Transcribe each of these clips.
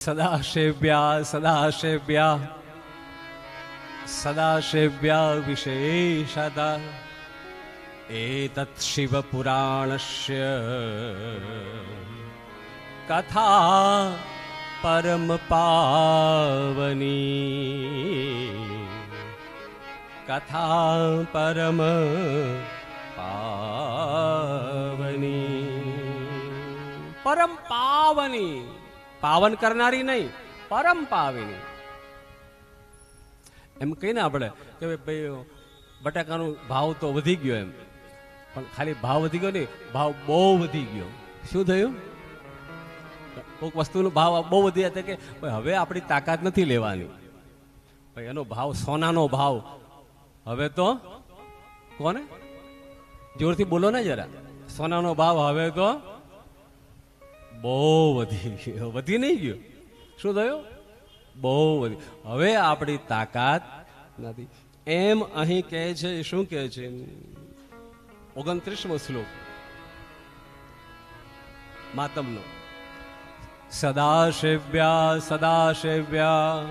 સદાશેવ્યા સદાશેવ્યા સદાશેવ્યા વિશેષતા એતત શિવપુરાણસ્ય કથા પરમ પાવની કથા પરમ પાવની પરમ પાવની પાવન કરનારી નહીં, પરમ પાવીની. એમ કહીને આપણે કે ભાઈ બટાકાનો ભાવ તો વધી ગયો એમ. પણ ખાલી ભાવ વધી ગયો નહીં, ભાવ બહુ વધી ગયો. શું થયું? કોઈક વસ્તુનો ભાવ બહુ વધી જાય કે, ભાઈ, હવે આપણી તાકાત નથી લેવાની. ભાઈ, એનો ભાવ, સોનાનો ભાવ. હવે તો કોને? જોરથી બોલો ને જરા. સોનાનો ભાવ હવે તો બહુ વધી ગયો. વધી નહીં ગયો. શું થયું? બહુ વધી. હવે આપણી તાકાત નથી. એમ અહીં કહે છે, શું કહે છે? ઓગણત્રીસમો શ્લોક. માતમનો. સદાશિવ્યા સદાશિવ્યા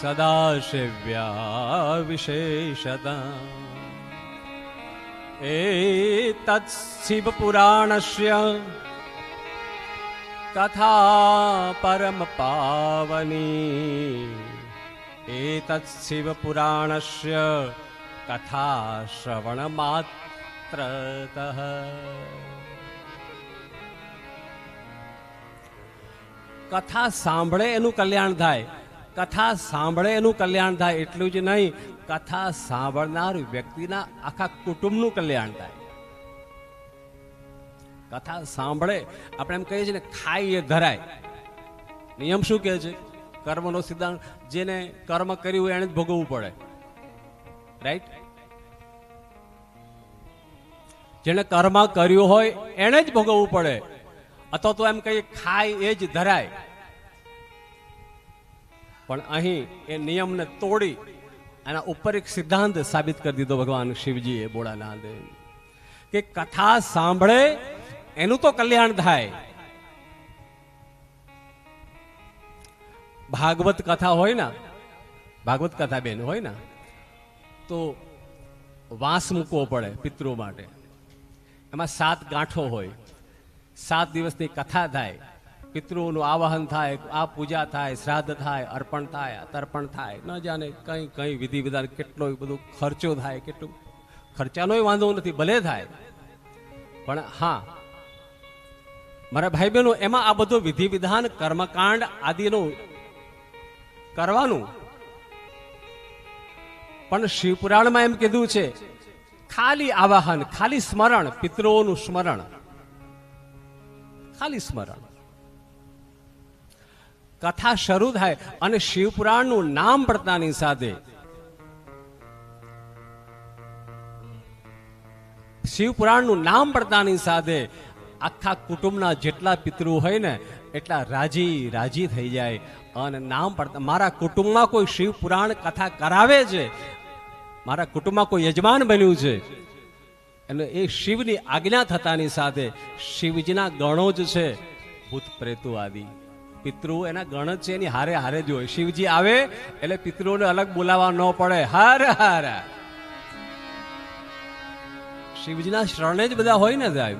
સદાશિવ્યા વિશેષતા. एतत्शिवपुराणस्य कथा परमपावनी एतत्शिवपुराणस्य कथा श्रवणमात्रतः કથા સાંભળે એનું કલ્યાણ થાય કથા સાંભળે એનું કલ્યાણ થાય, એટલું જ નહીં, કથા સાંભળનાર વ્યક્તિના આખા કુટુંબનું કલ્યાણ થાય. કથા સાંભળે, આપણે એમ કહીએ છીએ ને, ખાઈ એ ધરાય નિયમ શું કહે છે? કર્મનો સિદ્ધાંત, જેને કર્મ કર્યું હોય એને જ ભોગવવું પડે. રાઈટ જેને કર્મ કર્યું હોય, એને જ ભોગવવું પડે. અથવા તો એમ કહીએ ખાય એ જ ધરાય. પણ અહીં એ નિયમને તોડી એના ઉપર એક સિદ્ધાંત સાબિત કરી દીધો ભગવાન શિવજીએ બોળાનાથે કે કથા સાંભળે, એનું તો કલ્યાણ થાય. ભાગવત કથા હોય ને, ભાગવત કથા બેન હોય ને, તો વાંસ મૂકવો પડે પિતૃ માટે. એમાં સાત ગાંઠો હોય. સાત દિવસની કથા થાય. પિતૃઓનું આવાહન થાય, આ પૂજા થાય, શ્રાદ્ધ થાય, અર્પણ થાય તર્પણ થાય. ન જાણે કઈ કઈ વિધિ વિધાન કેટલો બધું ખર્ચો થાય, કેટલું ખર્ચાનોય વાંધો નથી, ભલે થાય. પણ હા, મારા ભાઈ બહેનો એમાં આ બધું વિધિ વિધાન, કર્મકાંડ આદિનું કરવાનું. પણ શિવપુરાણમાં એમ કીધું છે, ખાલી આવાહન, ખાલી સ્મરણ, પિતૃઓનું સ્મરણ. ખાલી સ્મરણ. કથા શરૂ થાય અને શિવપુરાણનું નામ પડતાની સાથે શિવપુરાણનું નામ પડતાની સાથે આખા કુટુંબના જેટલા પિતૃ હોય ને, એટલા રાજી રાજી થઈ જાય. અને નામ પડતા, મારા કુટુંબમાં કોઈ શિવપુરાણ કથા કરાવે છે? મારા કુટુંબમાં કોઈ યજમાન બન્યું છે? એટલે એ શિવની આજ્ઞા થતાની સાથે શિવજીના ગણો જ છે ભૂત પ્રેતો આદિ. પિતૃ એના ગણ છે એની હારે હારે જ હોય. શિવજી આવે એટલે પિતૃને અલગ બોલાવવા ન પડે. હાર હાર. શિવજીના શરણે જ બધા હોય ને સાહેબ?